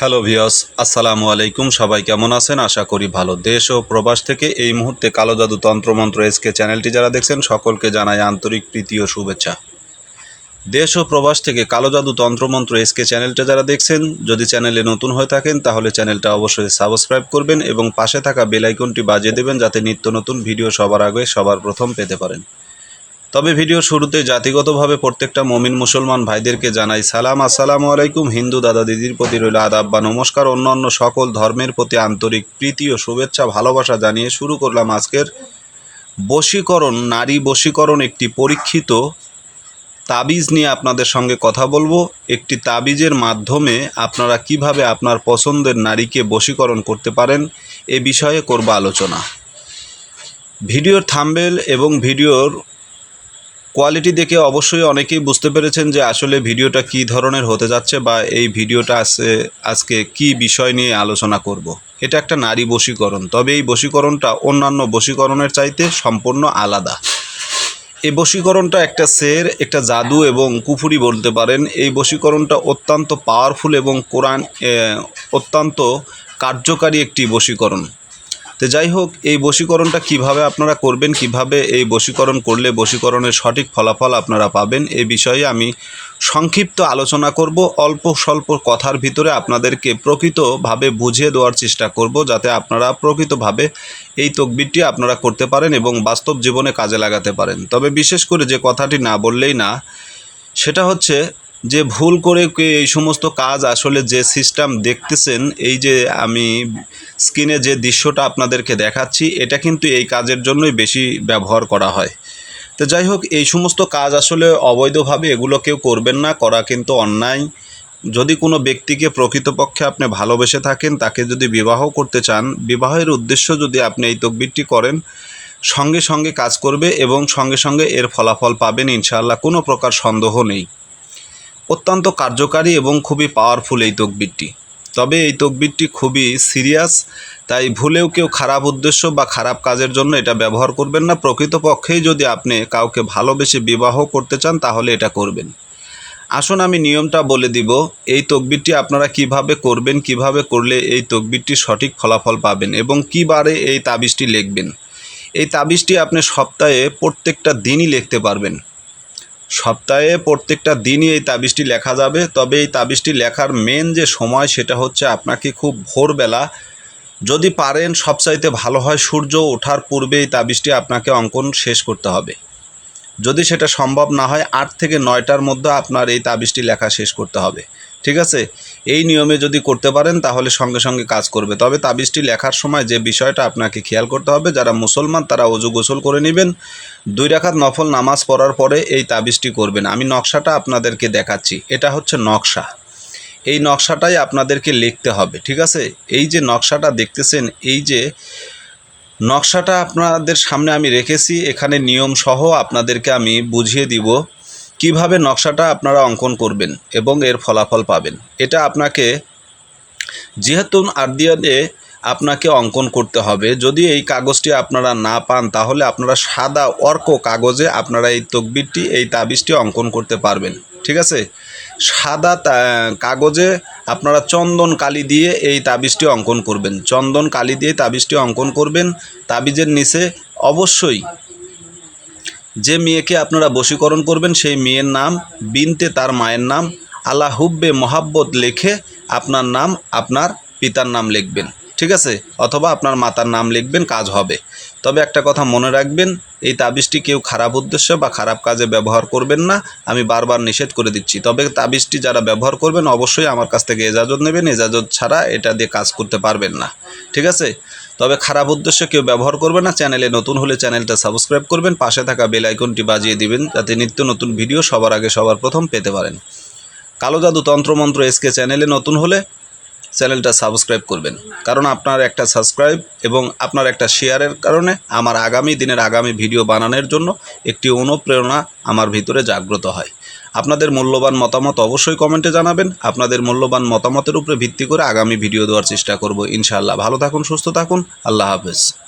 Hello ভিয়স আসসালামু আলাইকুম সবাই কেমন আছেন? আশা করি ভালো। দেশ ও প্রবাস থেকে এই মুহূর্তে কালো জাদু তন্ত্রমন্ত্র এসকে চ্যানেলটি যারা দেখছেন, সকলকে জানাই আন্তরিক প্রীতি ও শুভেচ্ছা। দেশ ও প্রবাস থেকে কালো জাদু তন্ত্রমন্ত্র এসকে চ্যানেলটা যারা দেখছেন, যদি চ্যানেলে নতুন হয়ে থাকেন, তাহলে চ্যানেলটা অবশ্যই সাবস্ক্রাইব করবেন এবং পাশে থাকা বেল আইকনটি বাজিয়ে দেবেন, যাতে নিত্য নতুন ভিডিও সবার আগে সবার প্রথম পেতে পারেন। তবে ভিডিও শুরুতে জাতিগতভাবে প্রত্যেকটা মমিন মুসলমান ভাইদেরকে জানাই সালাম। আসসালামু আলাইকুম, হিন্দু দাদা দিদির প্রতি রইল আদাব বা নমস্কার। অন্যান্য সকল ধর্মের প্রতি আন্তরিক প্রীতি ও শুভেচ্ছা, ভালোবাসা জানিয়ে শুরু করলাম আজকের বশীকরণ, নারী বশীকরণ একটি পরীক্ষিত তাবিজ নিয়ে আপনাদের সঙ্গে কথা বলব। একটি তাবিজের মাধ্যমে আপনারা কীভাবে আপনার পছন্দের নারীকে বশীকরণ করতে পারেন, এ বিষয়ে করব আলোচনা। ভিডিওর থাম্বেল এবং ভিডিওর কোয়ালিটি দেখে অবশ্যই অনেকেই বুঝতে পেরেছেন যে আসলে ভিডিওটা কী ধরনের হতে যাচ্ছে বা এই ভিডিওটা আছে আজকে কি বিষয় নিয়ে আলোচনা করব। এটা একটা নারী বশীকরণ, তবে এই বশীকরণটা অন্যান্য বশীকরণের চাইতে সম্পূর্ণ আলাদা। এই বশীকরণটা একটা সের একটা জাদু এবং কুফুরি বলতে পারেন। এই বশীকরণটা অত্যন্ত পাওয়ারফুল এবং কোরআন অত্যন্ত কার্যকারী একটি বশীকরণ। তো যাই হোক, এই বশীকরণটা কীভাবে আপনারা করবেন, কীভাবে এই বশীকরণ করলে বশীকরণের সঠিক ফলাফল আপনারা পাবেন এই বিষয়ে আমি সংক্ষিপ্ত আলোচনা করব। অল্প স্বল্প কথার ভিতরে আপনাদেরকে প্রকৃতভাবে বুঝিয়ে দেওয়ার চেষ্টা করব, যাতে আপনারা প্রকৃতভাবে এই তকবিরটি আপনারা করতে পারেন এবং বাস্তব জীবনে কাজে লাগাতে পারেন। তবে বিশেষ করে যে কথাটি না বললেই না, সেটা হচ্ছে যে ভুল করে এই সমস্ত কাজ আসলে যে সিস্টেম দেখতেছেন, এই যে আমি স্ক্রিনে যে দৃশ্যটা আপনাদেরকে দেখাচ্ছি, এটা কিন্তু এই কাজের জন্যই বেশি ব্যবহার করা হয়। তো যাই হোক, এই সমস্ত কাজ আসলে অবৈধভাবে এগুলো কেউ করবেন না, করা কিন্তু অন্যায়। যদি কোনো ব্যক্তিকে প্রকৃতপক্ষে আপনি ভালোবেসে থাকেন, তাকে যদি বিবাহ করতে চান, বিবাহের উদ্দেশ্য যদি আপনি এই তকবিরটি করেন, সঙ্গে সঙ্গে কাজ করবে এবং সঙ্গে সঙ্গে এর ফলাফল পাবেন, ইনশাআল্লাহ কোনো প্রকার সন্দেহ নেই। অত্যন্ত কার্যকারী এবং খুবই পাওয়ারফুল এই তকবিরটি। তবে এই তকবিরটি খুবই সিরিয়াস তাই ভুলেও কেউ খারাপ উদ্দেশ্য বা খারাপ কাজের জন্য এটা ব্যবহার করবেন না। প্রকৃতপক্ষেই যদি আপনি কাউকে ভালোবেসে বিবাহ করতে চান, তাহলে এটা করবেন। আসুন আমি নিয়মটা বলে দিব, এই তকবিরটি আপনারা কীভাবে করবেন, কীভাবে করলে এই তকবিরটি সঠিক ফলাফল পাবেন এবং কী বারে এই তাবিজটি লিখবেন। এই তাবিজটি আপনি সপ্তাহে প্রত্যেকটা দিনই লিখতে পারবেন। সপ্তাহে প্রত্যেকটা দিনই এই তাবিজটি লেখা যাবে। তবে এই তাবিজটি লেখার মেন যে সময় সেটা হচ্ছে আপনাকে খুব ভোরবেলা। যদি পারেন, সবচাইতে ভালো হয় সূর্য ওঠার পূর্বে এই তাবিজটি আপনাকে অঙ্কন শেষ করতে হবে। যদি সেটা সম্ভব না হয়, আট থেকে নয়টার মধ্যে আপনার এই তাবিজটি লেখা শেষ করতে হবে। ঠিক আছে? এই নিয়মে যদি করতে পারেন, তাহলে সঙ্গে সঙ্গে কাজ করবে। তবে তাবিজটি লেখার সময় যে বিষয়টা আপনাকে খেয়াল করতে হবে, যারা মুসলমান তারা অজু গোসল করে নেবেন। দুই রাখাত নফল নামাজ পড়ার পরে এই তাবিজটি করবেন। আমি নকশাটা আপনাদেরকে দেখাচ্ছি। এটা হচ্ছে নকশা। এই নকশাটাই আপনাদেরকে লিখতে হবে, ঠিক আছে? এই যে নকশাটা দেখতেছেন, এই যে নকশাটা আপনাদের সামনে আমি রেখেছি, এখানে নিয়ম সহ আপনাদেরকে আমি বুঝিয়ে দিব। কীভাবে নকশাটা আপনারা অঙ্কন করবেন এবং এর ফলাফল পাবেন? এটা আপনাকে যেহেতু আর্দিয়ানে আপনাকে অঙ্কন করতে হবে, যদি এই কাগজটি আপনারা না পান, তাহলে আপনারা সাদা অর্ক কাগজে আপনারা এই তকবিরটি, এই তাবিজটি অঙ্কন করতে পারবেন। ঠিক আছে? সাদা কাগজে আপনারা চন্দন কালি দিয়ে এই তাবিজটি অঙ্কন করবেন। চন্দন কালি দিয়ে তাবিজটি অঙ্কন করবেন। তাবিজের নিচে অবশ্যই যে মেয়েকে আপনারা বশীকরণ করবেন, সেই মেয়ের নাম, বিনতে তার মায়ের নাম, আল্লাহ হুব্বে মোহাব্বত লেখে আপনার নাম, আপনার পিতার নাম লিখবেন, ঠিক আছে? অথবা আপনার মাতার নাম লিখবেন, কাজ হবে। তবে একটা কথা মনে রাখবেন, এই তাবিজটি কেউ খারাপ উদ্দেশ্য বা খারাপ কাজে ব্যবহার করবেন না, আমি বারবার নিষেধ করে দিচ্ছি। তবে তাবিজটি যারা ব্যবহার করবেন, অবশ্যই আমার কাছ থেকে এজাজত নেবেন, এজাজত ছাড়া এটা দিয়ে কাজ করতে পারবেন না, ঠিক আছে? তবে খারাপ উদ্দেশ্যে কেউ ব্যবহার করবে না। চ্যানেলে নতুন হলে চ্যানেলটা সাবস্ক্রাইব করবেন। পাশে থাকা বেল আইকনটি বাজিয়ে দিবেন, যাতে নিত্য নতুন ভিডিও সবার আগে সবার প্রথম পেতে পারেন। কালো জাদু তন্ত্রমন্ত্র এসকে চ্যানেলে নতুন হলে চ্যানেলটা সাবস্ক্রাইব করবেন। কারণ আপনার একটা সাবস্ক্রাইব এবং আপনার একটা শেয়ারের কারণে আমার আগামী দিনের আগামী ভিডিও বানানোর জন্য একটি অনুপ্রেরণা আমার ভিতরে জাগ্রত হয়। আপনাদের মূল্যবান মতামত অবশ্যই কমেন্টে জানাবেন। আপনাদের মূল্যবান মতামতের উপরে ভিত্তি করে আগামী ভিডিও দেওয়ার চেষ্টা করব ইনশাআল্লাহ। ভালো থাকুন, সুস্থ থাকুন। আল্লাহ হাফেজ।